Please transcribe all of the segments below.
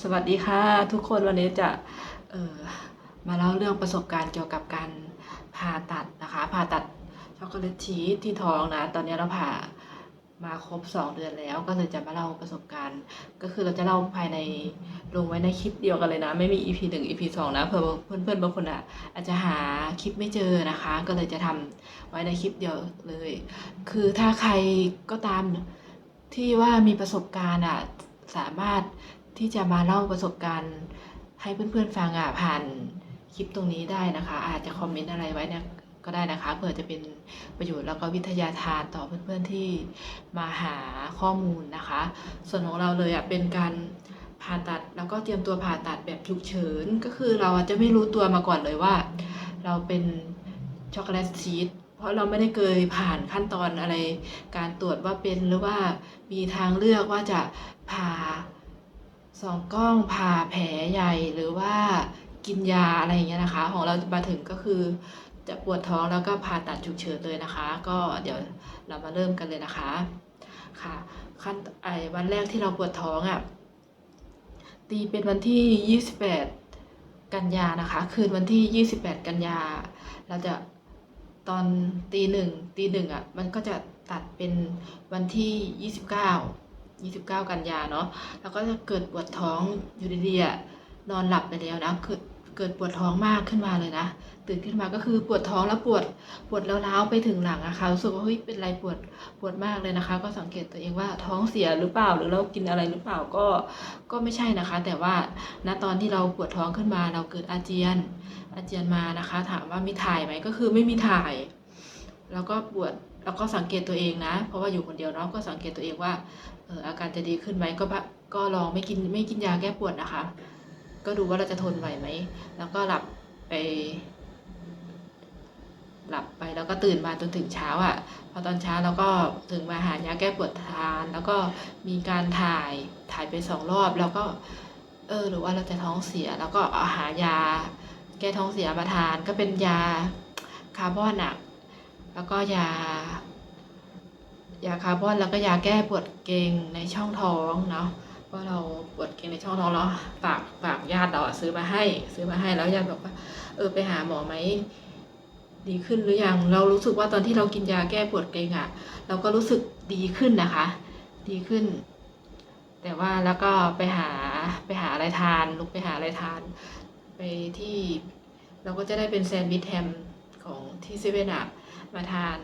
สวัสดีค่ะ ทุกคนวันนี้จะเออมาเล่าเรื่องประสบการณ์เกี่ยวกับการผ่าตัดนะคะผ่าตัดช็อกโกแลตชีสที่ท้องนะ ตอนนี้เราผ่ามาครบ 2 เดือนแล้ว ก็เลยจะมาเล่าประสบการณ์ ก็คือเราจะเล่าภายในลงไว้ในคลิปเดียวกันเลยนะ ไม่มี EP 1 EP 2 นะเผื่อเพื่อนๆบางคนอะอาจจะหาคลิปไม่เจอนะคะ ก็เลยจะทำไว้ในคลิปเดียวเลย คือถ้าใครก็ตามที่ว่ามีประสบการณ์อะสามารถ ที่จะมาเล่าประสบการณ์ให้เพื่อนๆฟังอะผ่านคลิปตรงนี้ได้นะคะ อาจจะคอมเมนต์อะไรไว้เนี่ยก็ได้นะคะเผื่อจะเป็นประโยชน์แล้วก็วิทยาทานต่อเพื่อนๆที่มาหาข้อมูลนะคะ ส่วนของเราเลยอะเป็นการผ่าตัดแล้วก็เตรียมตัวผ่าตัดแบบฉุกเฉิน ก็คือเราอาจจะไม่รู้ตัวมาก่อนเลยว่า เราเป็นช็อกโกแลตชีสเพราะเราไม่ได้เคยผ่านขั้นตอนอะไร การตรวจว่าเป็นหรือว่ามีทางเลือกว่าจะผ่า สองกล้องผ่าแผลใหญ่หรือว่ากินยาอะไรอย่างเงี้ยนะคะ ของเรามาถึงก็คือจะปวดท้องแล้วก็ผ่าตัดฉุกเฉินเลยนะคะ ก็เดี๋ยวเรามาเริ่มกันเลยนะคะค่ะขั้นไอวันแรกที่เราปวดท้องอะ่ะตีเป็นวันที่ 28 กันยานะคะ คืนวันที่ 28 กันยา เราจะตอนตีหนึ่งตีหนึ่งอะมันก็จะตัดเป็นวันที่ 29 29 กันยาเนาะแล้วก็จะเกิดปวดท้องอยู่ดีๆอะนอนหลับไปแล้วนะเกิดเกิดปวดท้องมากขึ้นมาเลยนะตื่นขึ้นมาก็คือปวดท้องแล้วปวดปวดร้าวๆไปถึงหลังอะค่ะรู้สึกว่าเฮ้ยเป็นไรปวดปวดมากเลยนะคะ ก็สังเกตตัวเองว่าท้องเสียหรือเปล่าหรือเรากินอะไรหรือเปล่าก็ก็ไม่ใช่นะคะ แต่ว่าณตอนที่เราปวดท้องขึ้นมา เราเกิดอาเจียน อาเจียนมานะคะ ถามว่ามีถ่ายไหมก็คือไม่มีถ่าย แล้วก็ปวดแล้วก็สังเกตตัวเองนะ เพราะว่าอยู่คนเดียวเนาะก็สังเกตตัวเองว่า อออาการจะดีขึ้นไหมก็บะก็ลองไม่กินไม่กินยาแก้ปวดนะคะ ก็ดูว่าเราจะทนไหวไหม แล้วก็หลับไป หลับไปแล้วก็ตื่นมาจนถึงเช้าอะ่ะ พอตอนเช้าเราก็ถึงมาหายาแก้ปวดทาน แล้วก็มีการถ่ายถ่ายไปสองรอบ แล้วก็เออหรือว่าเราจะท้องเสีย แล้วก็าหายา แก้ท้องเสียมาทานก็เป็นยาคาร์บอนอะแล้วก็ยา ยาคาร์บอนแล้วก็ยาแก้ปวดเกร็งในช่องท้องเนาะว่าเราปวดเกร็งในช่องท้องแล้วฝากฝากญาติเราซื้อมาให้ ซื้อมาให้แล้วญาติบอกว่าเออไปหาหมอไหมดีขึ้นหรือยังเรารู้สึกว่าตอนที่เรากินยาแก้ปวดเกร็งอะเราก็รู้สึกดีขึ้นนะคะ ดีขึ้น แต่ว่าแล้วก็ไปหาไปหาอะไรทาน ลุกไปหาอะไรทาน ไปที่เราก็จะได้เป็นแซนด์วิชแฮมของที่เซเว่นอะมาทาน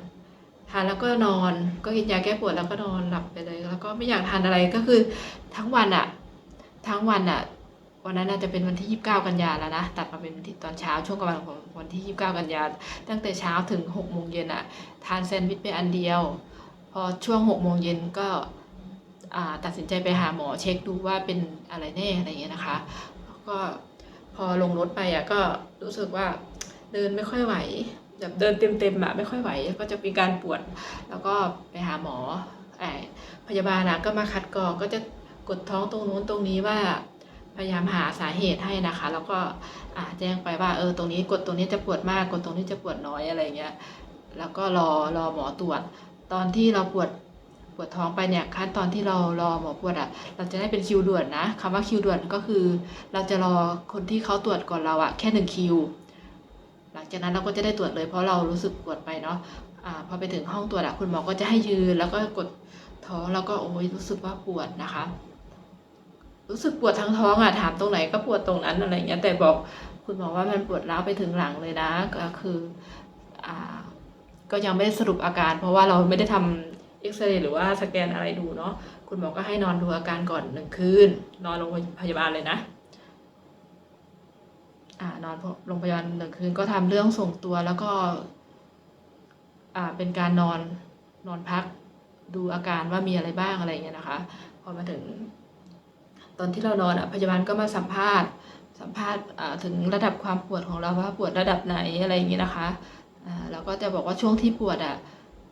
ทานแล้วก็นอน ก็กินยาแก้ปวดแล้วก็นอนหลับไปเลย แล้วก็ไม่อยากทานอะไรก็คือทั้งวันอะทั้งวันอะวันนั้นน่าจะเป็นวันที่ 29 กันยาแล้วนะ ตัดมาเป็นตอนเช้าช่วงกลางวันของวันที่ 29 กันยา ตั้งแต่เช้าถึง6โมงเย็นอะทานแซนด์วิชไปอันเดียว พอช่วง6โมงเย็นก็อ่าตัดสินใจไปหาหมอเช็คดูว่าเป็นอะไรแน่อะไรเงี้ยนะคะ ก็พอลงรถไปอะก็รู้สึกว่าเดินไม่ค่อยไหว แบบเดินเต็มๆอะไม่ค่อยไหว ก็จะมีการปวด แล้วก็ไปหาหมอไอพยาบาลนะก็มาคัดกรองก็จะกดท้องตรงนู้นตรงนี้ว่าพยายามหาสาเหตุให้นะคะ แล้วก็แจ้งไปว่าเออตรงนี้กดตรงนี้จะปวดมากกดตรงนี้จะปวดน้อยอะไรเงี้ยแล้วก็รอรอหมอตรวจ ตอนที่เราปวดปวดท้องไปเนี่ยขั้นตอนที่เรารอหมอปวดอะ่ะ เราจะได้เป็นคิวด่วนนะคำว่าคิวด่วนก็คือ เราจะรอคนที่เขาตรวจก่อนเราอะแค่หนึ่งคิว ลังจากนั้นเราก็จะได้ตรวจเลยเพราะเรารู้สึกปวดไปเนาะอ่าพอไปถึงห้องตรวจอะคุณหมอก็จะให้ยืนแล้วก็กดท้องแล้วก็โอ้ยรู้สึกว่าปวดนะคะ รู้สึกปวดทั้งท้องอะถามตรงไหนก็ปวดตรงนั้นอะไรเงี้ยแต่บอกคุณหมอว่ามันปวดร้าวไปถึงหลังเลยนะก็คืออ่าก็ยังไม่ได้สรุปอาการ เพราะว่าเราไม่ได้ทำเอ็กซเรย์หรือว่าสแกนอะไรดูเนาะคุณหมอก็ให้นอนดูอาการก่อนหนึ่งคืน นอนโรงพยาบาลเลยนะ นอนโรงพยาบาลหนึ่งคืนก็ทำเรื่องส่งตัวแล้วก็อ่าเป็นการนอนนอนพักดูอาการว่ามีอะไรบ้างอะไรอย่างเงี้ยนะคะ พอมาถึง ตอนที่เรานอนอะพยาบาลก็มาสัมภาษณ์สัมภาษณ์ถึงระดับความปวดของเราว่าปวดระดับไหนอะไรอย่างเงี้ยนะคะเราก็จะบอกว่าช่วงที่ปวดอะ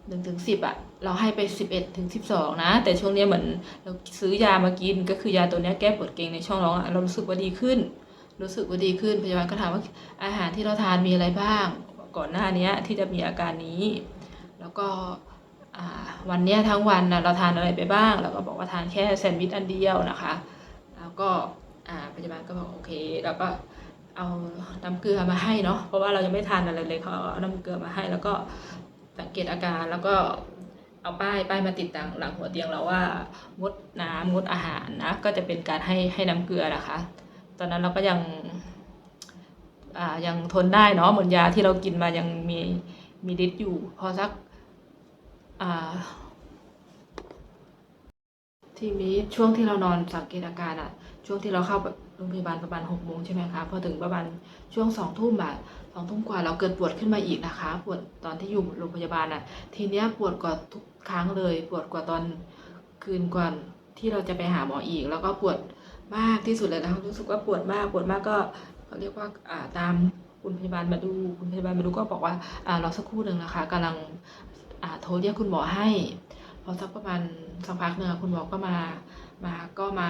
หนึ่งถึงสิบอะเราให้ไปสิบเอ็ดถึงสิบสองนะ แต่ช่วงนี้เหมือนเราซื้อยามากินก็คือยาตัวนี้แก้ปวดเกร็งในช่องท้องอะเรารู้สึกว่าดีขึ้น รู้สึกว่าดีขึ้นพยาบาลก็ถามว่าอาหารที่เราทานมีอะไรบ้าง ก่อนหน้านี้ที่จะมีอาการนี้ แล้วก็วันนี้ทั้งวันนะเราทานอะไรไปบ้างเราก็บอกว่าทานแค่แซนด์วิชอันเดียวนะคะ แล้วก็พยาบาลก็บอกโอเค แล้วก็เอาน้ำเกลือมาให้เนาะเพราะว่าเรายังไม่ทานอะไรเลยเขาเอาน้ำเกลือมาให้ แล้วก็สังเกตอาการแล้วก็เอาป้ายป้ายมาติดต่างหลังหัวเตียงเราว่างดน้ำงดอาหารนะก็จะเป็นการให้ให้น้ำเกลือนะคะ ตอนนั้นเราก็ยังยังทนได้เนาะเหมือนยาที่เรากินมายังมีมีฤทธิ์อยู่ พอสักทีนี้ช่วงที่เรานอนสังเกตอาการอะช่วงที่เราเข้าโรงพยาบาลประมาณหกโมงใช่ไหมคะพอถึงประมาณช่วงสองทุ่มอะสองทุ่มกว่าเราเกิดปวดขึ้นมาอีกนะคะ ปวดตอนที่อยู่โรงพยาบาลอะทีเนี้ยปวดกว่าทุกครั้งเลย ปวดกว่าตอนคืนก่อนที่เราจะไปหาหมออีก แล้วก็ปวด มากที่สุดเลยนะคะรู้สึกว่าปวดมากปวดมากก็เขาเรียกว่าตามคุณพยาบาลมาดูคุณพยาบาลมาดูก็บอกว่ารอสักครู่หนึ่งนะคะกำลังโทรเรียกคุณหมอให้พอสักประมาณสักพักหนึ่งคุณหมอก็มามาก็มา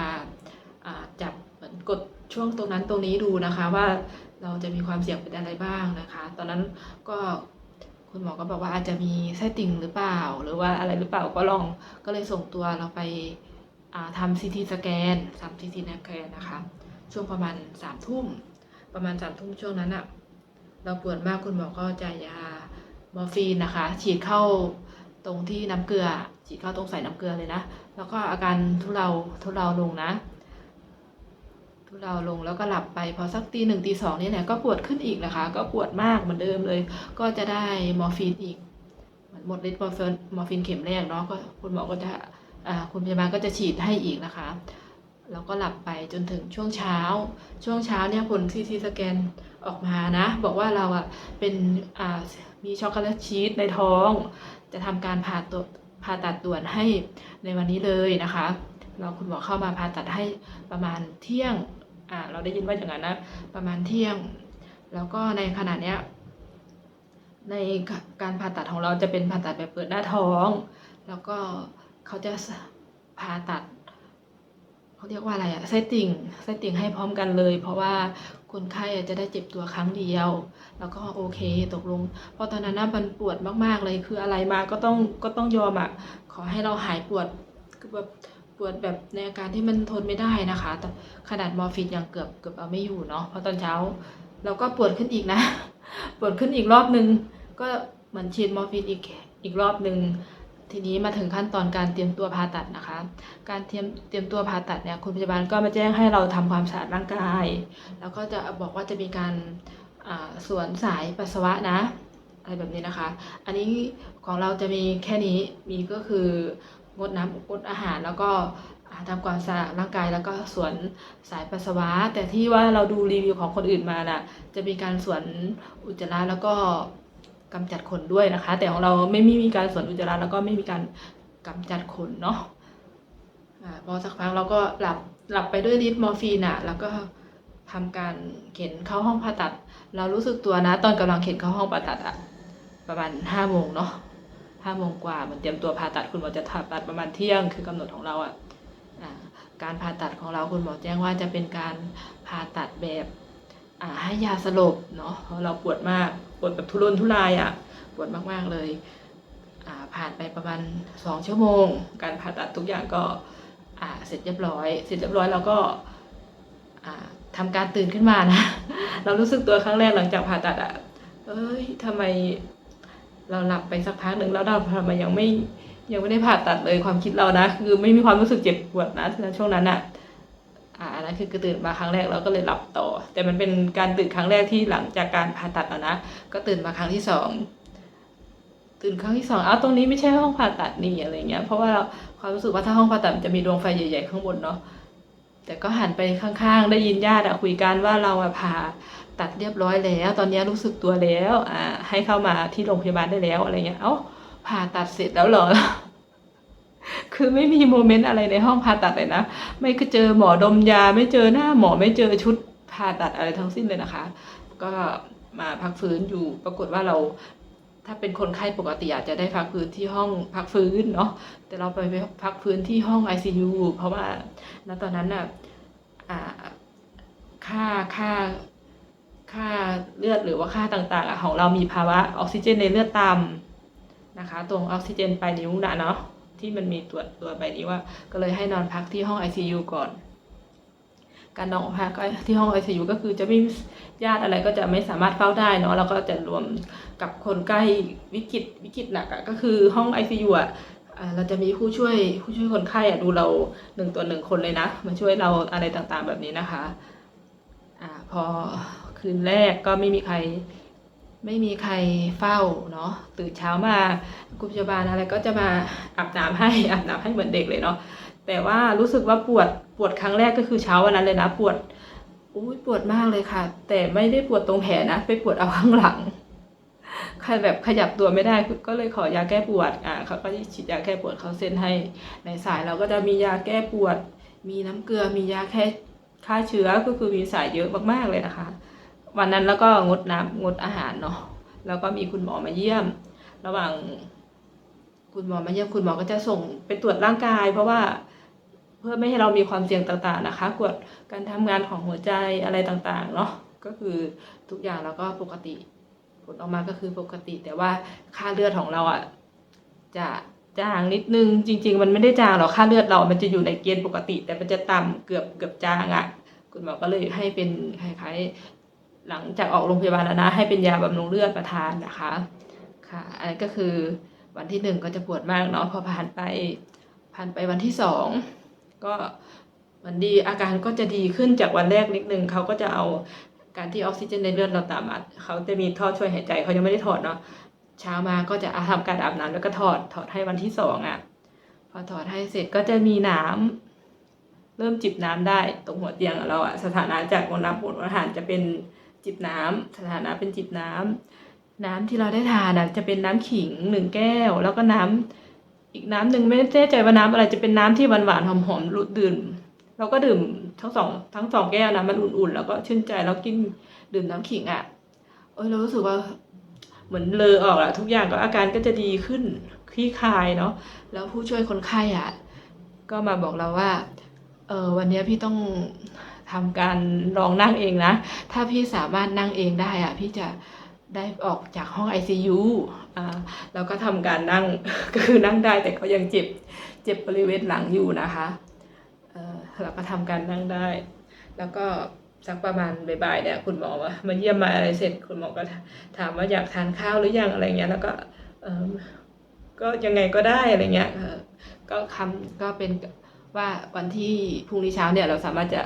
จับเหมือนกดช่วงตรงนั้นตรงนี้ดูนะคะว่าเราจะมีความเสี่ยงเป็นอะไรบ้างนะคะ ตอนนั้นก็คุณหมอก็บอกว่าอาจจะมีไส้ติ่งหรือเปล่า หรือว่าอะไรหรือเปล่าก็ลองก็เลยส่งตัวเราไป ทำซีทีสแกนทำซีทีสแกนนะคะ ช่วงประมาณสามทุ่ม ประมาณสามทุ่มช่วงนั้นอะเราปวดมากคุณหมอก็จ่ายยามอร์ฟีนนะคะ ฉีดเข้าตรงที่น้ำเกลือ ฉีดเข้าตรงใส่น้ำเกลือเลยนะ แล้วก็อาการทุเลาทุเลาลงนะ ทุเลาลงแล้วก็หลับไปพอสักตีหนึ่งตีสองนี่แหละก็ปวดขึ้นอีกนะคะ ก็ปวดมากเหมือนเดิมเลย ก็จะได้มอร์ฟีนอีกเหมือนหมดฤทธิ์มอร์ฟีนมอร์ฟีนเข็มแรกเนาะก็คุณหมอก็จะ คุณพยาบาลก็จะฉีดให้อีกนะคะแล้วก็หลับไปจนถึงช่วงเช้า ช่วงเช้าเนี่ยผลซีทีสแกนออกมานะ บอกว่าเราอะเป็นมีช็อกโกแลตชีสในท้อง จะทำการผ่าตัวผ่าตัดด่วนให้ในวันนี้เลยนะคะ เราคุณหมอเข้ามาผ่าตัดให้ประมาณเที่ยงอ่าเราได้ยินว่าอย่างนั้นนะประมาณเที่ยง แล้วก็ในขณะเนี้ยในการผ่าตัดของเราจะเป็นผ่าตัดแบบเปิดหน้าท้อง แล้วก็ เขาจะผ่าตัดเขาเรียกว่าอะไรอะไส้ติ่งไส้ติ่งให้พร้อมกันเลย เพราะว่าคนไข้อะจะได้เจ็บตัวครั้งเดียว แล้วก็โอเคตกลง เพราะตอนนั้นนะมันปวดมากๆเลยคืออะไรมาก็ต้องก็ต้องยอมอะขอให้เราหายปวดคือแบบปวดแบบในอาการที่มันทนไม่ได้นะคะแต่ขนาดมอร์ฟีนยังเกือบเกือบเอาไม่อยู่เนาะเพราะตอนเช้าเราก็ปวดขึ้นอีกนะ ปวดขึ้นอีกรอบนึง ก็เหมือนฉีดมอร์ฟีนอีกอีกรอบนึง ทีนี้มาถึงขั้นตอนการเตรียมตัวผ่าตัดนะคะ การเตรียมเตรียมตัวผ่าตัดเนี่ยคุณพยาบาลก็มาแจ้งให้เราทำความสะอาดร่างกาย แล้วก็จะบอกว่าจะมีการสวนสายปัสสาวะนะอะไรแบบนี้นะคะ อันนี้ของเราจะมีแค่นี้มีก็คืองดน้ำงดอาหารแล้วก็ทำความสะอาดร่างกายแล้วก็สวนสายปัสสาวะ แต่ที่ว่าเราดูรีวิวของคนอื่นมาน่ะจะมีการสวนอุจจาระแล้วก็ กำจัดขนด้วยนะคะ แต่ของเราไม่มีการสวนอุจจาระแล้วก็ไม่มีการกำจัดขนเนาะพอสักพักเราก็หลับหลับไปด้วยฤทธิ์มอร์ฟีนอะแล้วก็ทำการเข็นเข้าห้องผ่าตัด เรารู้สึกตัวนะ ตอนกำลังเข็นเข้าห้องผ่าตัดอะประมาณห้าโมงเนาะห้าโมงกว่าเหมันเตรียมตัวผ่าตัดคุณหมอจะผ่าตัดประมาณเที่ยงคือกำหนดของเราอะอ่าการผ่าตัดของเราคุณหมอแจ้งว่าจะเป็นการผ่าตัดแบบ ให้ยาสลบเนาะเพราะเราปวดมากปวดแบบทุรนทุรายอะปวดมากๆเลยอ่าผ่านไปประมาณสองชั่วโมง การผ่าตัดทุกอย่างก็อ่าเสร็จเรียบร้อย เสร็จเรียบร้อยเราก็อ่าทำการตื่นขึ้นมานะ เรารู้สึกตัวครั้งแรกหลังจากผ่าตัดอะเอ้ยทำไมเราหลับไปสักพักหนึ่งแล้วเราทำไมยังไม่ยังไม่ได้ผ่าตัดเลยความคิดเรานะ คือไม่มีความรู้สึกเจ็บปวดนะในช่วงนั้นอะ อ่าอันนั้นคือตื่นมาครั้งแรกเราก็เลยหลับต่อ แต่มันเป็นการตื่นครั้งแรกที่หลังจากการผ่าตัดแล้วนะ ก็ตื่นมาครั้งที่สองตื่นครั้งที่สองอ้าวตรงนี้ไม่ใช่ห้องผ่าตัดนี่อะไรเงี้ย เพราะว่าเราความรู้สึกว่าถ้าห้องผ่าตัดจะมีดวงไฟใหญ่ๆข้างบนเนาะ แต่ก็หันไปข้างๆ ได้ยินญาติคุยกันว่าเราอะผ่าตัดเรียบร้อยแล้ว ตอนนี้รู้สึกตัวแล้วอ่าให้เข้ามาที่โรงพยาบาลได้แล้วอะไรเงี้ย เอ้าผ่าตัดเสร็จแล้วเหรอ คือไม่มีโมเมนต์อะไรในห้องผ่าตัดเลยนะ ไม่เจอหมอดมยา ไม่เจอหน้าหมอไม่เจอชุดผ่าตัดอะไรทั้งสิ้นเลยนะคะ ก็มาพักฟื้นอยู่ปรากฏว่าเราถ้าเป็นคนไข้ปกติอาจจะได้พักฟื้นที่ห้องพักฟื้นเนาะแต่เราไปพักฟื้นที่ห้อง ICU เพราะว่าณตอนนั้นน่ะค่าค่าค่าเลือดหรือว่าค่าต่างๆของเรามีภาวะออกซิเจนในเลือดต่ำนะคะ ตรงออกซิเจนปลายนิ้วนะเนาะ ที่มันมีตัวตัวใบนี้ว่า ก็เลยให้นอนพักที่ห้อง ICU ก่อน การนอนพักที่ห้องไอซียูก็คือจะไม่ญาติอะไรก็จะไม่สามารถเฝ้าได้เนาะแล้วก็จะรวมกับคนใกล้วิกฤตวิกฤตหนักอะก็คือห้องไอซียูอะอ่าเราจะมีผู้ช่วยผู้ช่วยคนไข้อะดูเราหนึ่งตัวหนึ่งคนเลยนะมาช่วยเราอะไรต่างๆแบบนี้นะคะอ่าพอคืนแรกก็ไม่มีใคร ไม่มีใครเฝ้าเนาะตื่นเช้ามาคุณพยาบาลอะไรก็จะมาอาบน้ำให้อาบน้ำให้เหมือนเด็กเลยเนาะแต่ว่ารู้สึกว่าปวดปวดครั้งแรกก็คือเช้าวันนั้นเลยนะปวดอุ้ยปวดมากเลยค่ะ แต่ไม่ได้ปวดตรงแผลนะ ไปปวดเอาข้างหลังใครแบบขยับตัวไม่ได้ก็เลยขอยาแก้ปวดอ่าเขาก็ฉีดยาแก้ปวดเขาเซ็นให้ในสายเราก็จะมียาแก้ปวด มีน้ำเกลือมียาแค่ฆ่าเชื้อก็คือมีสายเยอะมากๆเลยนะคะ วันนั้นแล้วก็งดน้ำงดอาหารเนาะแล้วก็มีคุณหมอมาเยี่ยม ระหว่าง คุณหมอมาเยี่ยมคุณหมอก็จะส่งไปตรวจร่างกาย เพราะว่าเพื่อไม่ให้เรามีความเสี่ยงต่างๆนะคะตรวจการทำงานของหัวใจอะไรต่างๆเนาะก็คือทุกอย่างเราก็ปกติ ผลออกมาก็คือปกติ แต่ว่าค่าเลือดของเราอะจะจางนิดนึงจริง ๆ มันไม่ได้จางหรอกค่าเลือดเรา มันจะอยู่ในเกณฑ์ปกติ แต่มันจะต่ำเกือบเกือบจางอะ คุณหมอก็เลยให้เป็นคล้ายๆ หลังจากออกโรงพยาบาลแล้วนะ ให้เป็นยาบำรุงเลือดประทานนะคะค่ะอันนี้ก็คือวันที่หนึ่งก็จะปวดมากเนาะพอผ่านไปผ่านไปวันที่สองก็มันดีอาการก็จะดีขึ้นจากวันแรกนิดนึงเขาก็จะเอาการที่ออกซิเจนในเลือดเราต่ำอะเขาจะมีท่อช่วยหายใจเขายังไม่ได้ถอดเนาะเช้ามาก็จะทำการอาบน้ำแล้วก็ถอดถอดให้วันที่สองอะพอถอดให้เสร็จก็จะมีน้ำเริ่มจิบน้ำได้ตรงหัวเตียงของเราอะสถานะจากวันรับผลอาหารจะเป็น จิบน้ำสถานะเป็นจิบน้ำน้ำที่เราได้ทานอะจะเป็นน้ำขิงหนึ่งแก้ว แล้วก็น้ำอีกน้ำหนึ่งไม่แน่ใจว่าน้ำอะไรจะเป็นน้ำที่หวานๆหอมๆรุดดื่มเราก็ดื่มทั้งสองทั้งสองแก้วนะมันอุ่นๆ แล้วก็ชื่นใจแล้วกินดื่มน้ำขิงอะเออเรารู้สึกว่าเหมือนเลอออกอะทุกอย่างก็อาการก็จะดีขึ้นคลี่คลายเนาะแล้วผู้ช่วยคนไข้อะก็มาบอกเราว่าเออวันนี้พี่ต้อง ทำการลองนั่งเองนะ ถ้าพี่สามารถนั่งเองได้อะพี่จะได้ออกจากห้อง ICU อ่าแล้วก็ทำการนั่งก็คือนั่งได้แต่ก็ยังเจ็บเจ็บบริเวณหลังอยู่นะคะเออเราก็ทำการนั่งได้ แล้วก็สักประมาณบ่ายๆเนี่ยคุณหมอมามาเยี่ยมมาอะไรเสร็จคุณหมอก็ถามว่าอยากทานข้าวหรือยังอะไรเงี้ย แล้วก็เออก็ยังไงก็ได้อะไรเงี้ยก็คำก็เป็น ว่าวันที่พรุ่งนี้เช้าเนี่ยเราสามารถจะ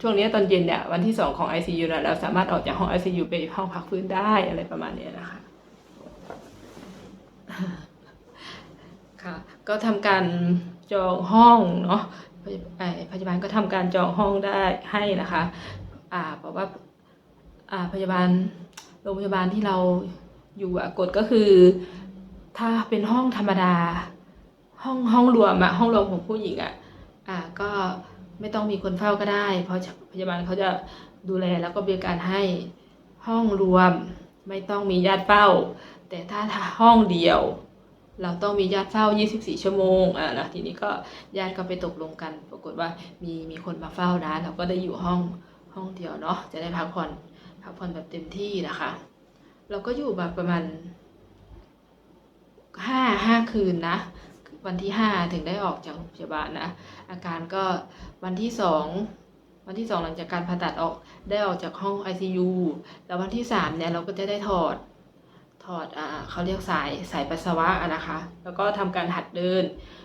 ช่วงนี้ตอนเย็นเนี่ยวันที่สองของ ICU นะเราสามารถออกจากห้อง ICU ไปห้องพักฟื้นได้อะไรประมาณนี้นะคะค่ะก็ทำการจองห้องเนาะพยาไอ้พยาบาลก็ทำการจองห้องได้ให้นะคะอ่าเพราะว่าอ่าพยาบาลโรงพยาบาลที่เราอยู่อะกฎก็คือ ถ้าเป็นห้องธรรมดาห้องห้องรวมอะห้องรวมของผู้หญิงอะ อ่าก็ไม่ต้องมีคนเฝ้าก็ได้ เพราะพยาบาลเขาจะดูแลแล้วก็บริการให้ห้องรวมไม่ต้องมีญาติเฝ้า แต่ถ้าห้องเดียว เราต้องมีญาติเฝ้า 24 ชั่วโมงอ่านะทีนี้ก็ญาติก็ไปตกลงกัน ปรากฏว่ามีมีคนมาเฝ้านะเราก็ได้อยู่ห้องห้องเดียวเนาะจะได้พักผ่อนพักผ่อนแบบเต็มที่นะคะ เราก็อยู่แบบประมาณห้าห้าคืนนะ วันที่ห้าถึงได้ออกจากโรงพยาบาลนะ อาการก็วันที่สองวันที่สองหลังจากการผ่าตัดออกได้ออกจากห้อง ICU แล้ววันที่สามเนี่ยเราก็จะได้ถอดถอดอ่าเขาเรียกสายสายปัสสาวะอะนะคะ แล้วก็ทำการหัดเดิน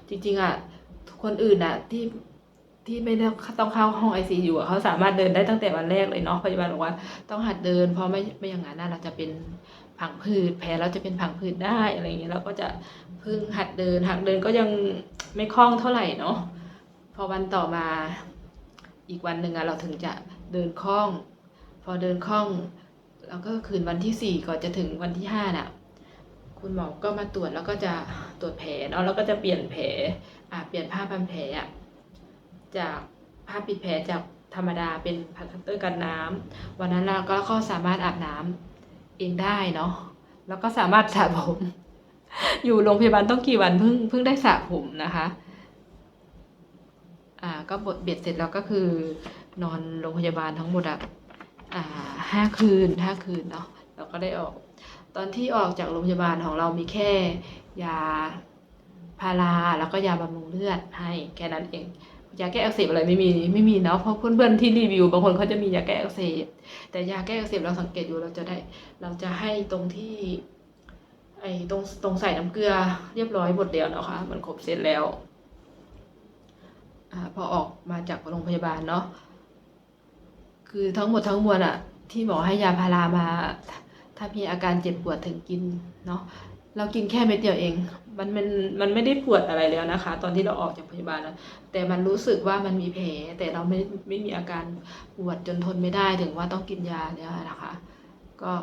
จริงๆอะคนอื่นอะที่ที่ไม่ได้ต้องเข้าห้อง ICU อะเขาสามารถเดินได้ตั้งแต่วันแรกเลยเนาะพยาบาลบอกว่าต้องหัดเดิน เพราะไม่ไม่อย่างนั้นเราจะเป็นผังผืดแผลเราจะเป็นผังผืดได้อะไรอย่างเงี้ยเราก็จะ พิ่งหัดเดิน หัดเดินก็ยังไม่คล่องเท่าไหร่เนาะพอวันต่อมาอีกวันหนึ่งอะเราถึงจะเดินคล่อง พอเดินคล่องแล้วก็คืนวันที่สี่ก่อนจะถึงวันที่ห้าน่ะ คุณหมอก็มาตรวจแล้วก็จะตรวจแผลเนาะแล้วก็จะเปลี่ยนแผลอ่าเปลี่ยนผ้าพันแผลอะจากผ้าปิดแผลจากธรรมดาเป็นพลาสเตอร์กันน้ำวันนั้นเราก็ก็สามารถอาบน้ำเองได้เนาะแล้วก็สามารถสระผม อยู่โรงพยาบาลต้องกี่วันเพิ่งเพิ่งได้สระผมนะคะ อ่า ก็บทเบ็ดเสร็จแล้วก็คือนอนโรงพยาบาลทั้งหมดอะอ่าห้าคืนห้าคืนเนาะเราก็ได้ออก ตอนที่ออกจากโรงพยาบาลของเรามีแค่ยาพาราแล้วก็ยาบำรุงเลือดให้แค่นั้นเองยาแก้อักเสบอะไรไม่มีไม่มีเนาะเพราะเพื่อนๆที่รีวิวบางคนเขาจะมียาแก้อักเสบแต่ยาแก้อักเสบเราสังเกตอยู่เราจะได้ เราจะให้ตรงที่ ไอ้ตรงตรงใส่น้ำเกลือเรียบร้อยหมดแล้วนะคะ มันครบเสร็จแล้วอพอออกมาจากโรงพยาบาลเนาะคือทั้งหมดทั้งมวลอะที่หมอให้ยาพารามา ถ้ามีอาการเจ็บปวดถึงกินเนาะเรากินแค่เม็ดเดียวเอง มันมันมันไม่ได้ปวดอะไรแล้วนะคะ ตอนที่เราออกจากพยาบาลแล้วแต่มันรู้สึกว่ามันมีแผล แต่เราไม่ไม่มีอาการปวดจนทนไม่ได้ถึงว่าต้องกินยาเนี่ยนะคะ ก็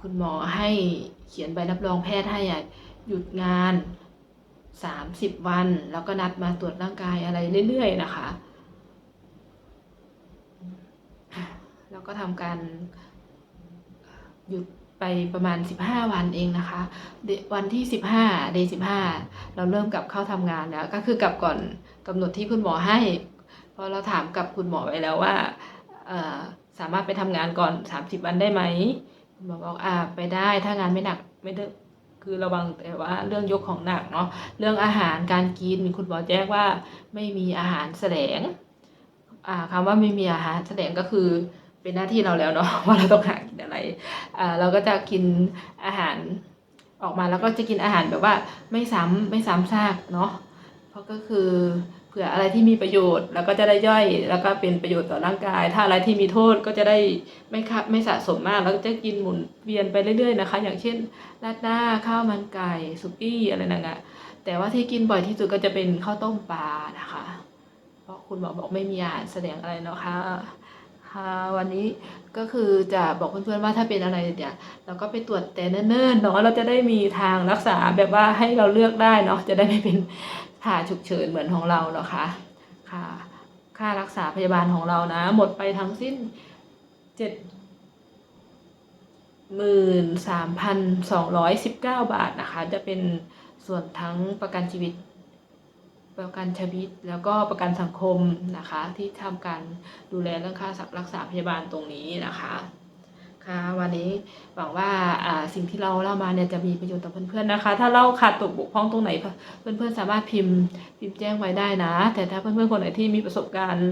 คุณหมอให้เขียนใบรับรองแพทย์ให้หยุดงานสามสิบวัน แล้วก็นัดมาตรวจร่างกายอะไรเรื่อยๆนะคะ แล้วก็ทำการหยุดไปประมาณ 15 วันเองนะคะ วันที่ 15 เดย์15 เราเริ่มกลับเข้าทำงานแล้ว ก็คือกลับก่อนกำหนดที่คุณหมอให้ เพราะเราถามกับคุณหมอไว้แล้วว่าสามารถไปทำงานก่อน 30 วันได้ไหม คุณหมอบอกอ่าไปได้ถ้างานไม่หนักไม่ได้คือระวังแต่ว่าเรื่องยกของหนักเนาะเรื่องอาหารการกินคุณหมอแจ้งว่าไม่มีอาหารแสลงอ่าคำว่าไม่มีอาหารแสลงก็คือเป็นหน้าที่เราแล้วเนาะว่าเราต้องหากินอะไรอ่าเราก็จะกินอาหารออกมาแล้วก็จะกินอาหารแบบว่าไม่ซ้ำไม่ซ้ำซากเนาะเพราะก็คือ ผื่ออะไรที่มีประโยชน์ แล้วก็จะได้ย่อย แล้วก็เป็นประโยชน์ต่อร่างกาย ถ้าอะไรที่มีโทษก็จะได้ไม่คับไม่สะสมมาก แล้วจะกินหมุนเวียนไปเรื่อยๆนะคะ อย่างเช่นราดหน้าข้าวมันไก่สุกี้อะไรนั่นอะแต่ว่าที่กินบ่อยที่สุดก็จะเป็นข้าวต้มปลานะคะ เพราะคุณหมอบอกไม่มีอาหารแสดงอะไรเนาะค่ะค่ะวันนี้ก็คือจะบอกเพื่อนๆว่าถ้าเป็นอะไรเนี่ยเราก็ไปตรวจแต่เนิ่นๆเนาะเราจะได้มีทางรักษาแบบว่าให้เราเลือกได้เนาะจะได้ไม่เป็น ผ่าฉุกเฉินเหมือนของเราเนาะค่ะค่ะ ค่ารักษาพยาบาลของเรานะ หมดไปทั้งสิ้นเจ็ดหมื่นสามพันสองร้อยสิบเก้าบาทนะคะ จะเป็นส่วนทั้งประกันชีวิต ประกันชีวิตแล้วก็ประกันสังคมนะคะ ที่ทำการดูแลเรื่องค่ารักษาพยาบาลตรงนี้นะคะ คะ วันนี้หวังว่าสิ่งที่เราเล่ามาเนี่ยจะมีประโยชน์ต่อเพื่อนๆนะคะ ถ้าเราขาดตกบกพร่องตรงไหนเพื่อนๆสามารถพิมพ์พิมพ์แจ้งไว้ได้นะ แต่ถ้าเพื่อนๆคนไหนที่มีประสบการณ์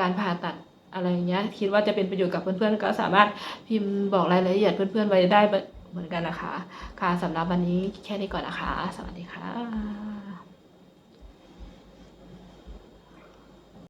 การผ่าตัดอะไรเงี้ยคิดว่าจะเป็นประโยชน์กับเพื่อนๆก็สามารถพิมพ์บอกรายละเอียดเพื่อนๆไว้ได้เหมือนกันนะคะ ค่ะสำหรับวันนี้แค่นี้ก่อนนะคะ สวัสดีค่ะ